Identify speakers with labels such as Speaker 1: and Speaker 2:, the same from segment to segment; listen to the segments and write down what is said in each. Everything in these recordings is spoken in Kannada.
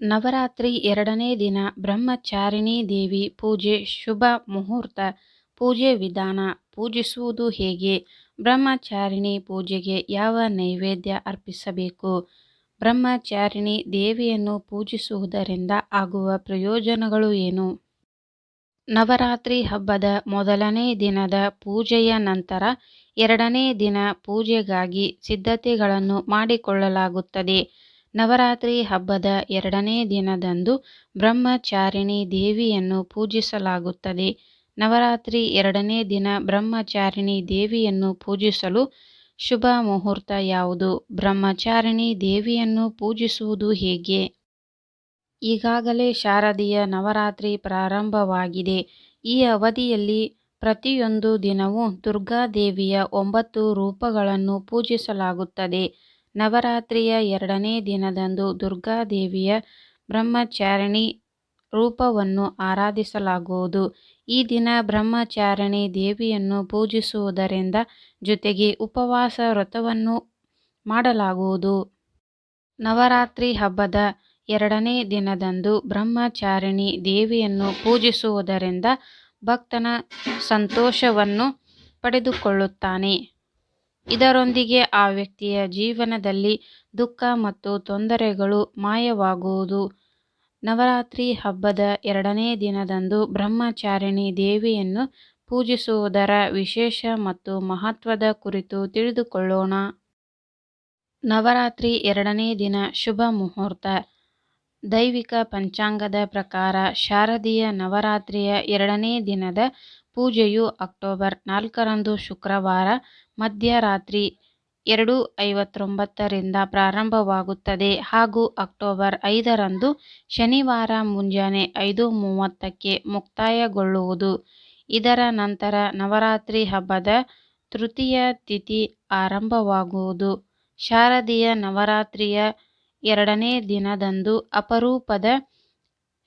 Speaker 1: ನವರಾತ್ರಿ ಎರಡನೇ ದಿನ ಬ್ರಹ್ಮಚಾರಿಣಿ ದೇವಿ ಪೂಜೆ ಶುಭ ಮುಹೂರ್ತ, ಪೂಜೆ ವಿಧಾನ, ಪೂಜಿಸುವುದು ಹೇಗೆ? ಬ್ರಹ್ಮಚಾರಿಣಿ ಪೂಜೆಗೆ ಯಾವ ನೈವೇದ್ಯ ಅರ್ಪಿಸಬೇಕು? ಬ್ರಹ್ಮಚಾರಿಣಿ ದೇವಿಯನ್ನು ಪೂಜಿಸುವುದರಿಂದ ಆಗುವ ಪ್ರಯೋಜನಗಳು ಏನು? ನವರಾತ್ರಿ ಹಬ್ಬದ ಮೊದಲನೇ ದಿನದ ಪೂಜೆಯ ನಂತರ ಎರಡನೇ ದಿನ ಪೂಜೆಗಾಗಿ ಸಿದ್ಧತೆಗಳನ್ನು ಮಾಡಿಕೊಳ್ಳಲಾಗುತ್ತದೆ. ನವರಾತ್ರಿ ಹಬ್ಬದ ಎರಡನೇ ದಿನದಂದು ಬ್ರಹ್ಮಚಾರಿಣಿ ದೇವಿಯನ್ನು ಪೂಜಿಸಲಾಗುತ್ತದೆ. ನವರಾತ್ರಿ ಎರಡನೇ ದಿನ ಬ್ರಹ್ಮಚಾರಿಣಿ ದೇವಿಯನ್ನು ಪೂಜಿಸಲು ಶುಭ ಮುಹೂರ್ತ ಯಾವುದು? ಬ್ರಹ್ಮಚಾರಿಣಿ ದೇವಿಯನ್ನು ಪೂಜಿಸುವುದು ಹೇಗೆ? ಈಗಾಗಲೇ ಶಾರದೀಯ ನವರಾತ್ರಿ ಪ್ರಾರಂಭವಾಗಿದೆ. ಈ ಅವಧಿಯಲ್ಲಿ ಪ್ರತಿಯೊಂದು ದಿನವೂ ದುರ್ಗಾದೇವಿಯ ಒಂಬತ್ತು ರೂಪಗಳನ್ನು ಪೂಜಿಸಲಾಗುತ್ತದೆ. ನವರಾತ್ರಿಯ ಎರಡನೇ ದಿನದಂದು ದುರ್ಗಾದೇವಿಯ ಬ್ರಹ್ಮಚಾರಿಣಿ ರೂಪವನ್ನು ಆರಾಧಿಸಲಾಗುವುದು. ಈ ದಿನ ಬ್ರಹ್ಮಚಾರಿಣಿ ದೇವಿಯನ್ನು ಪೂಜಿಸುವುದರಿಂದ ಜೊತೆಗೆ ಉಪವಾಸ ವ್ರತವನ್ನು ಮಾಡಲಾಗುವುದು. ನವರಾತ್ರಿ ಹಬ್ಬದ ಎರಡನೇ ದಿನದಂದು ಬ್ರಹ್ಮಚಾರಿಣಿ ದೇವಿಯನ್ನು ಪೂಜಿಸುವುದರಿಂದ ಭಕ್ತನ ಸಂತೋಷವನ್ನು ಪಡೆದುಕೊಳ್ಳುತ್ತಾನೆ. ಇದರೊಂದಿಗೆ ಆ ವ್ಯಕ್ತಿಯ ಜೀವನದಲ್ಲಿ ದುಃಖ ಮತ್ತು ತೊಂದರೆಗಳು ಮಾಯವಾಗುವುದು. ನವರಾತ್ರಿ ಹಬ್ಬದ ಎರಡನೇ ದಿನದಂದು ಬ್ರಹ್ಮಚಾರಿಣಿ ದೇವಿಯನ್ನು ಪೂಜಿಸುವುದರ ವಿಶೇಷ ಮತ್ತು ಮಹತ್ವದ ಕುರಿತು ತಿಳಿದುಕೊಳ್ಳೋಣ. ನವರಾತ್ರಿ ಎರಡನೇ ದಿನ ಶುಭ ಮುಹೂರ್ತ. ದೈವಿಕ ಪಂಚಾಂಗದ ಪ್ರಕಾರ ಶಾರದೀಯ ನವರಾತ್ರಿಯ ಎರಡನೇ ದಿನದ ಪೂಜೆಯು ಅಕ್ಟೋಬರ್ ನಾಲ್ಕರಂದು ಶುಕ್ರವಾರ ಮಧ್ಯರಾತ್ರಿ ಎರಡು ಐವತ್ತೊಂಬತ್ತರಿಂದ ಪ್ರಾರಂಭವಾಗುತ್ತದೆ ಹಾಗೂ ಅಕ್ಟೋಬರ್ ಐದರಂದು ಶನಿವಾರ ಮುಂಜಾನೆ ಐದು ಮೂವತ್ತಕ್ಕೆ ಮುಕ್ತಾಯಗೊಳ್ಳುವುದು. ಇದರ ನಂತರ ನವರಾತ್ರಿ ಹಬ್ಬದ ತೃತೀಯ ತಿಥಿ ಆರಂಭವಾಗುವುದು. ಶಾರದೀಯ ನವರಾತ್ರಿಯ ಎರಡನೇ ದಿನದಂದು ಅಪರೂಪದ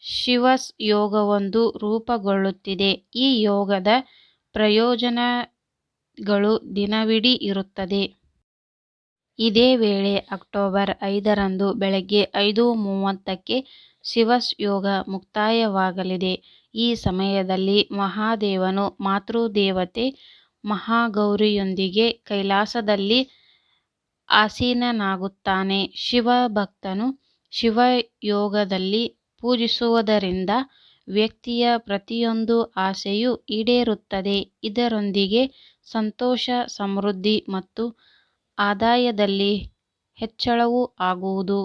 Speaker 1: ಶಿವಯೋಗವೊಂದು ರೂಪುಗೊಳ್ಳುತ್ತಿದೆ. ಈ ಯೋಗದ ಪ್ರಯೋಜನಗಳು ದಿನವಿಡೀ ಇರುತ್ತದೆ. ಇದೇ ವೇಳೆ ಅಕ್ಟೋಬರ್ ಐದರಂದು ಬೆಳಗ್ಗೆ ಐದು ಮೂವತ್ತಕ್ಕೆ ಶಿವಸ್ ಯೋಗ ಮುಕ್ತಾಯವಾಗಲಿದೆ. ಈ ಸಮಯದಲ್ಲಿ ಮಹಾದೇವನು ಮಾತೃದೇವತೆ ಮಹಾಗೌರಿಯೊಂದಿಗೆ ಕೈಲಾಸದಲ್ಲಿ ಆಸೀನನಾಗುತ್ತಾನೆ. ಶಿವಭಕ್ತನು ಶಿವಯೋಗದಲ್ಲಿ ಪೂಜಿಸುವುದರಿಂದ ವ್ಯಕ್ತಿಯ ಪ್ರತಿಯೊಂದು ಆಸೆಯೂ ಈಡೇರುತ್ತದೆ. ಇದರೊಂದಿಗೆ ಸಂತೋಷ, ಸಮೃದ್ಧಿ ಮತ್ತು ಆದಾಯದಲ್ಲಿ ಹೆಚ್ಚಳವೂ ಆಗುವುದು.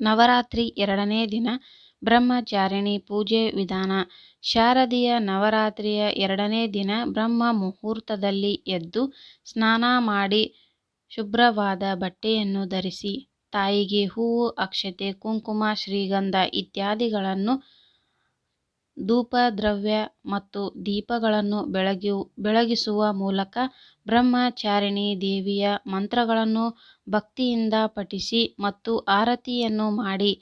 Speaker 1: ನವರಾತ್ರಿ ಎರಡನೇ ದಿನ ಬ್ರಹ್ಮಚಾರಿಣಿ ಪೂಜೆ ವಿಧಾನ. ಶಾರದೀಯ ನವರಾತ್ರಿಯ ಎರಡನೇ ದಿನ ಬ್ರಹ್ಮ ಮುಹೂರ್ತದಲ್ಲಿ ಎದ್ದು ಸ್ನಾನ ಮಾಡಿ ಶುಭ್ರವಾದ ಬಟ್ಟೆಯನ್ನು ಧರಿಸಿ ತಾಯಿಗೆ ಹೂವು ಅಕ್ಷತೆ, ಕುಂಕುಮ, ಶ್ರೀಗಂಧ ಇತ್ಯಾದಿಗಳನ್ನು ಧೂಪದ್ರವ್ಯ ಮತ್ತು ದೀಪಗಳನ್ನು ಬೆಳಗಿಸುವ ಮೂಲಕ ಬ್ರಹ್ಮಚಾರಿಣಿ ದೇವಿಯ ಮಂತ್ರಗಳನ್ನು ಭಕ್ತಿಯಿಂದ ಪಠಿಸಿ ಮತ್ತು ಆರತಿಯನ್ನು ಮಾಡಿ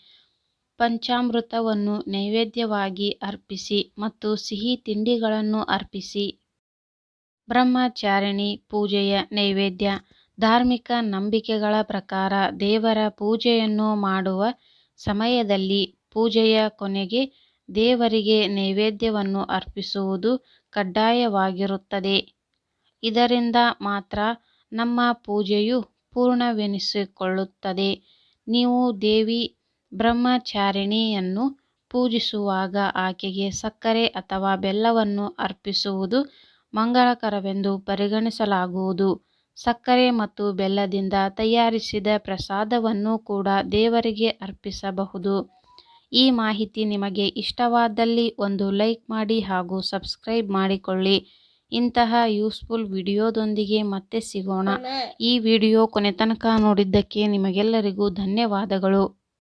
Speaker 1: ಪಂಚಾಮೃತವನ್ನು ನೈವೇದ್ಯವಾಗಿ ಅರ್ಪಿಸಿ ಮತ್ತು ಸಿಹಿ ತಿಂಡಿಗಳನ್ನು ಅರ್ಪಿಸಿ. ಬ್ರಹ್ಮಚಾರಿಣಿ ಪೂಜೆಯ ನೈವೇದ್ಯ. ಧಾರ್ಮಿಕ ನಂಬಿಕೆಗಳ ಪ್ರಕಾರ ದೇವರ ಪೂಜೆಯನ್ನು ಮಾಡುವ ಸಮಯದಲ್ಲಿ ಪೂಜೆಯ ಕೊನೆಗೆ ದೇವರಿಗೆ ನೈವೇದ್ಯವನ್ನು ಅರ್ಪಿಸುವುದು ಕಡ್ಡಾಯವಾಗಿರುತ್ತದೆ. ಇದರಿಂದ ಮಾತ್ರ ನಮ್ಮ ಪೂಜೆಯು ಪೂರ್ಣವೆನಿಸಿಕೊಳ್ಳುತ್ತದೆ. ನೀವು ದೇವಿ ಬ್ರಹ್ಮಚಾರಿಣಿಯನ್ನು ಪೂಜಿಸುವಾಗ ಆಕೆಗೆ ಸಕ್ಕರೆ ಅಥವಾ ಬೆಲ್ಲವನ್ನು ಅರ್ಪಿಸುವುದು ಮಂಗಳಕರವೆಂದು ಪರಿಗಣಿಸಲಾಗುವುದು. ಸಕ್ಕರೆ ಮತ್ತು ಬೆಲ್ಲದಿಂದ ತಯಾರಿಸಿದ ಪ್ರಸಾದವನ್ನು ಕೂಡ ದೇವರಿಗೆ ಅರ್ಪಿಸಬಹುದು. ಈ ಮಾಹಿತಿ ನಿಮಗೆ ಇಷ್ಟವಾದಲ್ಲಿ ಒಂದು ಲೈಕ್ ಮಾಡಿ ಹಾಗೂ ಸಬ್ಸ್ಕ್ರೈಬ್ ಮಾಡಿಕೊಳ್ಳಿ. ಇಂತಹ ಯೂಸ್ಫುಲ್ ವಿಡಿಯೋದೊಂದಿಗೆ ಮತ್ತೆ ಸಿಗೋಣ. ಈ ವಿಡಿಯೋ ಕೊನೆ ತನಕ ನೋಡಿದ್ದಕ್ಕೆ ನಿಮಗೆಲ್ಲರಿಗೂ ಧನ್ಯವಾದಗಳು.